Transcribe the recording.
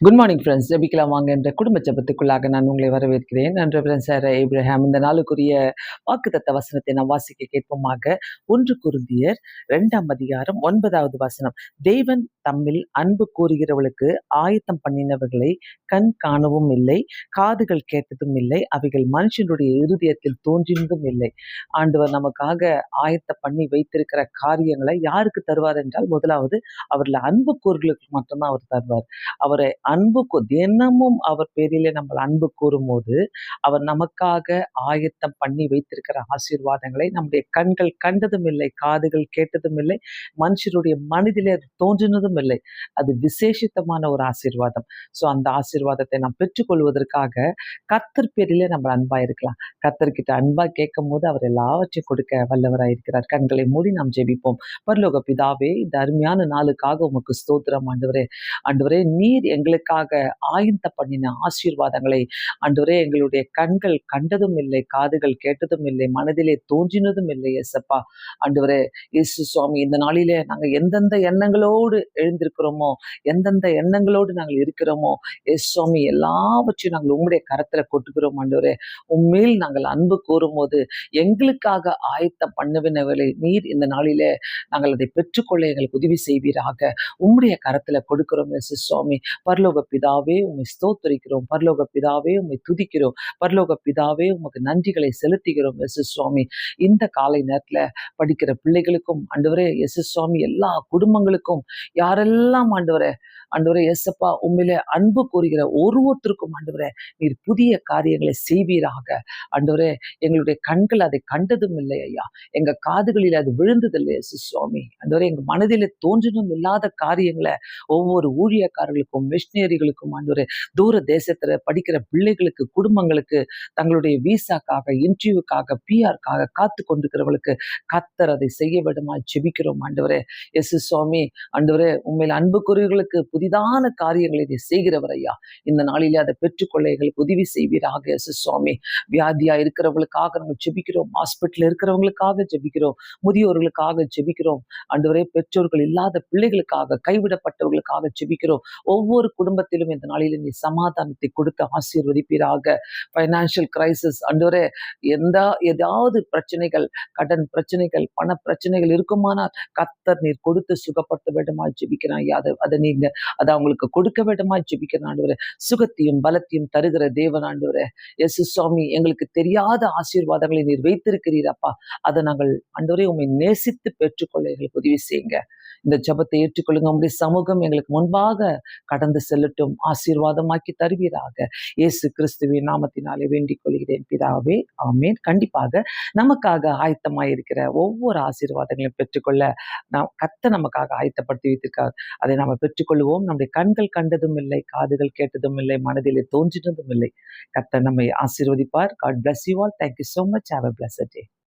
Good morning friends ஜபிக்கலாம் வாங்க என்ற குடும்ப ஜபத்துக்குள்ளாக நான் உங்களை வரவேற்கிறேன். நன்று சார் இப்ராஹாம் இந்த நாளுக்குரிய வாக்குத்தத்த வசனத்தை நாம் வாசிக்க கேட்போமாக. ஒன்று குருந்தியர் இரண்டாம் அதிகாரம் ஒன்பதாவது வசனம். தேவன் தம்மில் அன்பு கூறுகிறவளுக்கு ஆயத்தம் பண்ணினவர்களை கண் காணவும் இல்லை காதுகள் கேட்டதும் இல்லை அவைகள் மனுஷனுடைய இருதயத்தில் தோன்றினதும் இல்லை. ஆண்டவர் நமக்காக ஆயத்தம் பண்ணி வைத்திருக்கிற காரியங்களை யாருக்கு தருவார் என்றால் முதலாவது அவரில் அன்பு கூறுகளுக்கு மட்டும்தான் அவர் தருவார். அவரை அன்பு தினமும் அவர் பேரிலே நம்ம அன்பு கூறும்போது அவர் நமக்காக ஆயத்தம் பண்ணி வைத்திருக்கிற ஆசீர்வாதங்களை நம்முடைய கண்கள் கண்டதும் இல்லை காதுகள் கேட்டதும் இல்லை மனுஷருடைய மனதிலே அது தோன்றினதும் இல்லை. அது விசேஷித்தமான ஒரு ஆசீர்வாதம். ஸோ அந்த ஆசீர்வாதத்தை நாம் பெற்றுக்கொள்வதற்காக கத்தர் பேரிலே நம்ம அன்பா இருக்கலாம். கத்தர்கிட்ட அன்பா கேட்கும் போது அவர் எல்லாவற்றையும் கொடுக்க வல்லவராக இருக்கிறார். கண்களை மூடி நாம் ஜெபிப்போம். பரலோக பிதாவே இந்த அருமையான நாளுக்காக உமக்கு ஸ்தோத்திரம் ஆண்டவரே. ஆண்டவரே நீர் எங்களுக்கு எங்களுக்காக ஆயந்த பண்ணின ஆசீர்வாதங்களை அன்றுவரே எங்களுடைய கண்கள் கண்டதும் இல்லை காதுகள் கேட்டதும் இல்லை மனதிலே தோன்றினதும் இல்லை எஸ்அப்பா அன்றுவரே இயேசு சுவாமி இந்த நாளிலே நாங்கள் எந்தெந்த எண்ணங்களோடு எழுந்திருக்கிறோமோ எந்தெந்த எண்ணங்களோடு நாங்கள் இருக்கிறோமோ எஸ் சுவாமி எல்லாவற்றையும் நாங்கள் உங்களுடைய கரத்துல கொட்டுக்கிறோம் ஆண்டவரே. உண்மையில் நாங்கள் அன்பு கூறும்போது எங்களுக்காக ஆயத்தம் பண்ணுவினவர்களை நீர் இந்த நாளிலே நாங்கள் அதை பெற்றுக்கொள்ள எங்களுக்கு உதவி செய்வீராக. உம்முடைய கரத்துல கொடுக்கிறோம் எஸ் சுவாமி. பரலோ பரலோக பிதாவே உண்மை ஸ்தோத்தரிக்கிறோம். பரலோக பிதாவே உண்மை துதிக்கிறோம். பரலோக பிதாவே உமக்கு நன்றிகளை செலுத்துகிறோம் எஸ் சுவாமி இந்த காலை நேரத்தில் படிக்கிற பிள்ளைகளுக்கும் ஆண்டவரே எஸ் சுவாமி எல்லா குடும்பங்களுக்கும் யாரெல்லாம் ஆண்டவரே ஆண்டவரே எஸ்அப்பா உண்மையிலே அன்பு கூறுகிற ஒருத்தருக்கும் ஆண்டவரே நீர் புதிய காரியங்களை செய்வீராக. ஆண்டவரே எங்களுடைய கண்கள் அதை கண்டதும் இல்லை ஐயா. எங்க காதுகளில் அது விழுந்ததில்லை எஸ் சுவாமி. ஆண்டவரே எங்க மனதில் தோன்றினும் இல்லாத காரியங்களை ஒவ்வொரு ஊழியக்காரர்களுக்கும் மிஷினரிகளுக்கும் ஆண்டவரே தூர தேசத்துல படிக்கிற பிள்ளைகளுக்கு குடும்பங்களுக்கு தங்களுடைய விசாக்காக இன்டர்வியூக்காக பிஆர்க்காக காத்து கொண்டிருக்கிறவர்களுக்கு கத்தர் அதை செய்ய விடமா ஜெபிக்கிறோம் ஆண்டவரே. எஸ் சுவாமி ஆண்டவரே உண்மையில் அன்புக்குரியவர்களுக்கு புதிதான காரியங்களை நீ செய்கிறவர் ஐயா. இந்த நாளிலே அதை பெற்றுக்கொள்ள எங்களுக்கு உதவி செய்வீராக எஸ் சுவாமி வியாதியா இருக்கிறவங்களுக்காக நாங்கள் ஜெபிக்கிறோம். ஹாஸ்பிட்டல் இருக்கிறவங்களுக்காக ஜெபிக்கிறோம். முதியோர்களுக்காக ஜெபிக்கிறோம். அன்றுவரே பெற்றோர்கள் இல்லாத பிள்ளைகளுக்காக கைவிடப்பட்டவர்களுக்காக ஜெபிக்கிறோம். ஒவ்வொரு குடும்பத்திலும் இந்த நாளில் நீ சமாதானத்தை கொடுத்து ஆசீர்வதிப்பீராக. பைனான்சியல் கிரைசிஸ் அன்றுவரே எந்த ஏதாவது பிரச்சனைகள் கடன் பிரச்சனைகள் பண பிரச்சனைகள் இருக்குமானால் கத்தர் நீர் கொடுத்து சுகப்படுத்த வேண்டுமா ஜெபிக்கிறான் அதை அதை நீங்க அதை அவங்களுக்கு கொடுக்க வேண்டுமா? ஜெபிக்கிற ஆண்டவரே. சுகத்தையும் பலத்தையும் தருகிற தேவன் ஆண்டவரே. எஸ் சுவாமி எங்களுக்கு தெரியாத ஆசீர்வாதங்களை நீர் வைத்திருக்கிறீரப்பா அதை நாங்கள் ஆண்டவரே உண்மை நேசித்து பெற்றுக்கொள்ள எங்களுக்கு உதவி செய்யுங்க. இந்த ஜபத்தை ஏற்றுக்கொள்ளுங்க. உங்களுடைய சமூகம் எங்களுக்கு முன்பாக கடந்து செல்லட்டும். ஆசீர்வாதமாக்கி தருவீராக. இயேசு கிறிஸ்துவின் நாமத்தினாலே வேண்டிக் கொள்கிறேன். பிதாவே ஆமேன். கண்டிப்பாக நமக்காக ஆயத்தமாயிருக்கிற ஒவ்வொரு ஆசீர்வாதங்களையும் பெற்றுக்கொள்ள நாம் கத்த நமக்காக ஆயத்தப்படுத்தி வைத்திருக்கார். அதை நாம் பெற்றுக்கொள்வோம். நம்முடைய கண்கள் கண்டதும் இல்லை காதுகள் கேட்டதும் இல்லை மனதிலே தோன்றினதும் இல்லை. கத்த நம்மை ஆசீர்வதிப்பார். God bless you all thank you so much have a blessed day